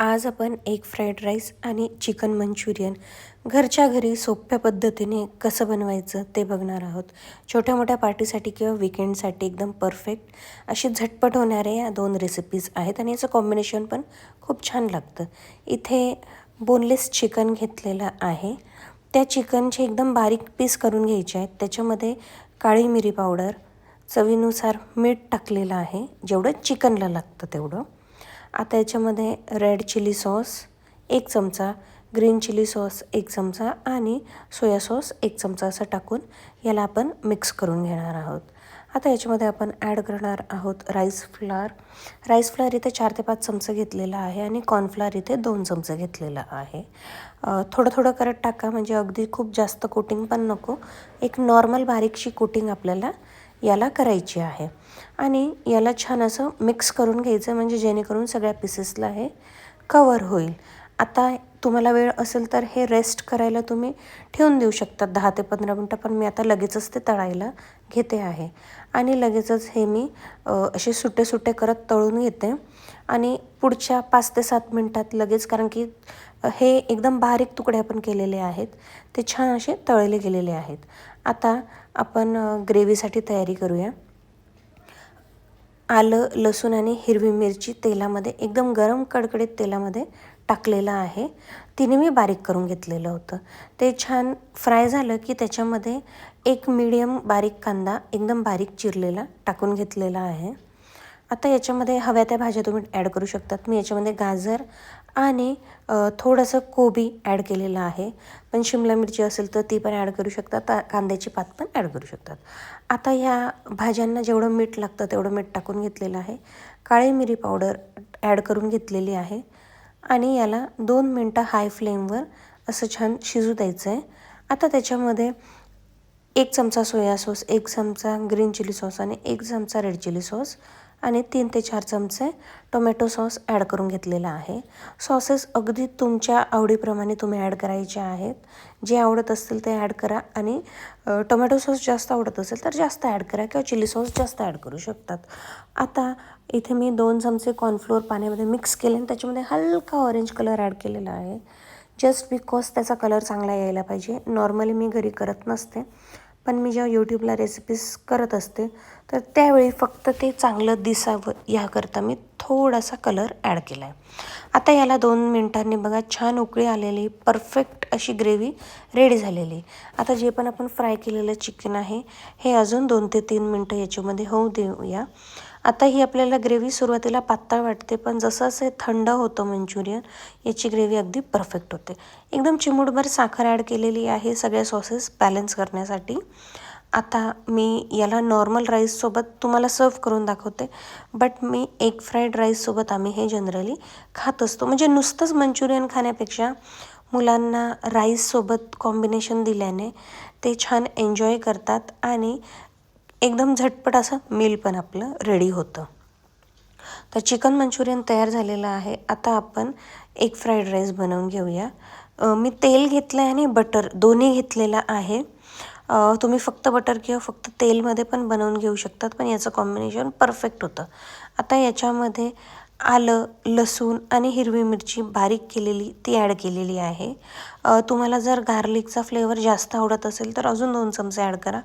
आज आपण एक फ्राईड राईस आणि चिकन मंचुरियन घरच्या घरी सोप्या पद्धतीने कसं बनवायचं ते बघणार आहोत. छोट्या मोठ्या पार्टीसाठी किंवा विकेंडसाठी एकदम परफेक्ट अशी झटपट होणाऱ्या या दोन रेसिपीज आहेत आणि याचं कॉम्बिनेशन पण खूप छान लागतं. इथे बोनलेस चिकन घेतलेलं आहे. त्या चिकनचे एकदम बारीक पीस करून घ्यायचे आहेत. त्याच्यामध्ये काळी मिरी पावडर चवीनुसार मीठ टाकलेलं आहे. जेवढं चिकनला लागतं तेवढं. आता याच्यामध्ये रेड चिली सॉस एक चमचा ग्रीन चिली सॉस एक चमचा आणि सोया सॉस एक चमचा असं टाकून याला आपण मिक्स करून घेणार आहोत. आता याच्यामध्ये आपण ॲड करणार आहोत राईस फ्लार राईस फ्लार इथे चार ते पाच चमचं घेतलेला आहे आणि कॉर्नफ्लार इथे दोन चमचे घेतलेलं आहे. थोडं थोडं करत टाका म्हणजे अगदी खूप जास्त कोटिंग पण नको. एक नॉर्मल बारीकशी कोटिंग आपल्याला याला करायची आहे. आणि याला छान असं मिक्स करून घ्यायचं म्हणजे जेणेकरून सगळ्या पीसेसला हे कवर होईल. आता तुम्हाला वेळ असेल तर हे रेस्ट करायला तुम्ही ठेवून देऊ शकता. दहा ते पंधरा मिनटं पण मी आता लगेचच ते तळायला घेते आहे. आणि लगेचच हे मी असे सुटे सुटे करत तळून घेते. आणि पुढच्या पाच ते सात मिनटात लगेच कारण की हे एकदम बारीक तुकडे आपण केलेले आहेत. ते छान असे तळले गेलेले आहेत. आता आपण ग्रेव्हीसाठी तयारी करूया. आलं लसूण आणि हिरवी मिरची तेलामध्ये एकदम गरम कडकडीत तेलामध्ये टाकलेलं आहे. तिने मी बारीक करून घेतलेलं होतं. ते छान फ्राय झालं की त्याच्यामध्ये एक मीडियम बारीक कांदा एकदम बारीक चिरलेला टाकून घेतलेला आहे. आता याच्यामध्ये हव्या त्या भाज्या तुम्ही ॲड करू शकतात. मी याच्यामध्ये गाजर आणि थोडंसं कोबी ॲड केलेलं आहे. पण शिमला मिरची असेल तर ती पण ॲड करू शकतात कांद्याची पात पण ॲड करू शकतात. आता ह्या भाज्यांना जेवढं मीठ लागतं तेवढं मीठ टाकून घेतलेलं आहे. काळी मिरी पावडर ॲड करून घेतलेली आहे. आणि याला दोन मिनटं हाय फ्लेमवर असं छान शिजू द्यायचं आहे आता त्याच्यामध्ये एक चमचा सोया सॉस एक चमचा ग्रीन चिली सॉस आणि एक चमचा रेड चिली सॉस आणि तीन ते चार चमचे टोमॅटो सॉस ॲड करून घेतलेला आहे. सॉसेस अगदी तुमच्या आवडीप्रमाणे तुम्ही ॲड करायचे आहेत. जे आवडत असतील ते ॲड करा आणि टोमॅटो सॉस जास्त आवडत असेल तर जास्त ॲड करा किंवा चिली सॉस जास्त ॲड करू शकतात. आता इथे मी दोन चमचे कॉर्नफ्लोअर पाण्यामध्ये मिक्स केले आणि त्याच्यामध्ये हलका ऑरेंज कलर ॲड केलेला आहे. जस्ट बिकॉज त्याचा कलर चांगला यायला पाहिजे. नॉर्मली मी घरी करत नसते. पण मी जेव्हा यूट्यूबला रेसिपीज करत असते तर त्यावेळी फक्त ते चांगलं दिसावं याकरता मी थोडासा कलर ॲड केला आहे आता याला दोन मिनटांनी बघा छान उकळी आलेली परफेक्ट अशी ग्रेव्ही रेडी झालेली. आता जे पण आपण फ्राय केलेलं चिकन आहे हे अजून दोन ते तीन मिनटं याच्यामध्ये होऊ देऊया. आता ही आपल्याला ग्रेव्ही सुरुवातीला पातळ वाटते पण जसं असं थंड होतं मंचुरियन याची ग्रेव्ही अगदी परफेक्ट होते. एकदम चिमूटभर साखर ॲड केलेली आहे सगळ्या सॉसेस बॅलन्स करण्यासाठी. आता मी याला नॉर्मल राईससोबत तुम्हाला सर्व करून दाखवते बट मी एग फ्राईड राईससोबत आम्ही हे जनरली खात असतो. म्हणजे नुसतंच मंचुरियन खाण्यापेक्षा मुलांना राईससोबत कॉम्बिनेशन दिल्याने ते छान एन्जॉय करतात आणि एकदम झटपट असं मील पण आपलं रेडी होतं. तर चिकन मंचुरियन तयार झालेलं आहे. आता आपण एक फ्राईड राईस बनवून घेऊया. मी तेल घेतलं आहे आणि बटर दोन्ही घेतलेलं आहे. तुम्ही फक्त बटर किंवा फक्त तेलमध्ये पण बनवून घेऊ शकतात पण याचं कॉम्बिनेशन परफेक्ट होतं. आता याच्यामध्ये आलं लसूण आणि हिरवी मिरची बारीक केलेली ती ॲड केलेली आहे. तुम्हाला जर गार्लिकचा फ्लेवर जास्त आवडत असेल तर अजून दोन चमचे ॲड करा.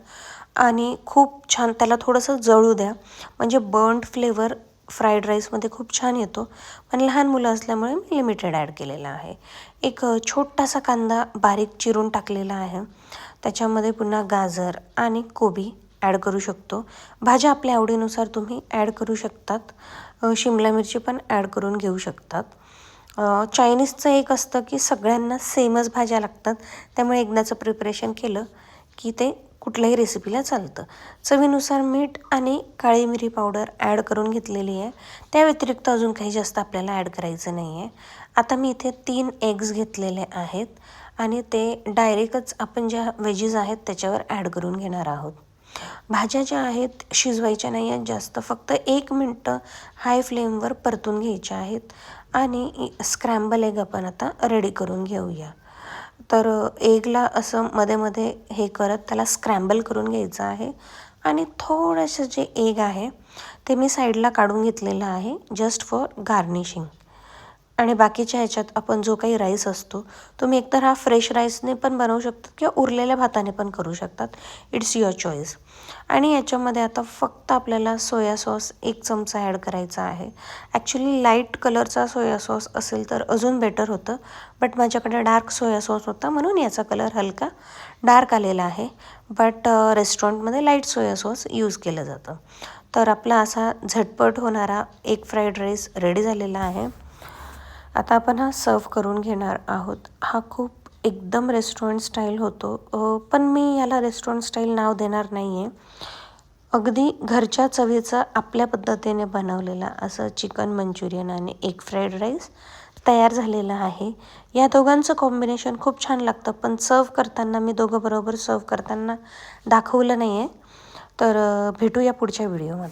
आणि खूप छान त्याला थोडंसं जळू द्या. म्हणजे बर्न्ड फ्लेवर फ्राईड राईसमध्ये खूप छान येतो. पण लहान मुलं असल्यामुळे मी लिमिटेड ॲड केलेला आहे. एक छोटासा कांदा बारीक चिरून टाकलेला आहे. त्याच्यामध्ये पुन्हा गाजर आणि कोबी ॲड करू शकतो. भाज्या आपल्या आवडीनुसार तुम्ही ॲड करू शकतात. शिमला मिरची पण ॲड करून घेऊ शकतात. चायनीजचं एक असतं की सगळ्यांना सेमच भाज्या लागतात. त्यामुळे एकदाचं प्रिपरेशन केलं की ते कुठल्याही रेसिपीला चालतं. चवीनुसार मीठ आणि काळी मिरी पावडर ॲड करून घेतलेली आहे. त्या व्यतिरिक्त अजून काही जास्त आपल्याला ॲड करायचं नाही आहे आता मी इथे तीन एग्ज घेतलेले आहेत आणि ते डायरेक्टच आपण ज्या वेजीज आहेत त्याच्यावर ॲड करून घेणार आहोत. भाज्या ज्या आहेत शिजवायच्या नाही आहेत जास्त फक्त एक मिनटं हाय फ्लेमवर परतून घ्यायच्या आहेत आणि स्क्रॅम्बल एग आपण आता रेडी करून घेऊया. तर एगला असं मध्ये मध्ये हे करत त्याला स्क्रॅम्बल करून घ्यायचं आहे. आणि थोडंसं जे एग आहे ते मी साईडला काढून घेतलेलं आहे जस्ट फॉर गार्निशिंग आणि बाकीच्या ह्याच्यात आपण जो काही राईस असतो तुम्ही एकतर हा फ्रेश राईसने पण बनवू शकतात किंवा उरलेल्या भाताने पण करू शकतात. इट्स युअर चॉईस आणि याच्यामध्ये आता फक्त आपल्याला सोया सॉस एक चमचा ॲड करायचा आहे. ॲक्च्युली लाइट कलरचा सोया सॉस असेल तर अजून बेटर होतं. बट माझ्याकडे डार्क सोया सॉस होता म्हणून याचा कलर हलका डार्क आलेला आहे. बट रेस्टॉरंटमध्ये लाइट सोया सॉस यूज केलं जातं. तर आपला असा झटपट होणारा एक फ्राईड राईस रेडी झालेला आहे. आता आपण हा सर्व करून घेणार आहोत. हा खूप एकदम रेस्टॉरंट स्टाईल होतो. पण मी याला रेस्टॉरंट स्टाईल नाव देणार नाही आहे अगदी घरच्या चवीचं आपल्या पद्धतीने बनवलेला असं चिकन मंचुरियन आणि एक फ्राईड राईस तयार झालेलं आहे. या दोघांचं कॉम्बिनेशन खूप छान लागतं पण सर्व करताना मी दोघं बरोबर सर्व करताना दाखवलं नाही आहे तर भेटूया पुढच्या व्हिडिओमध्ये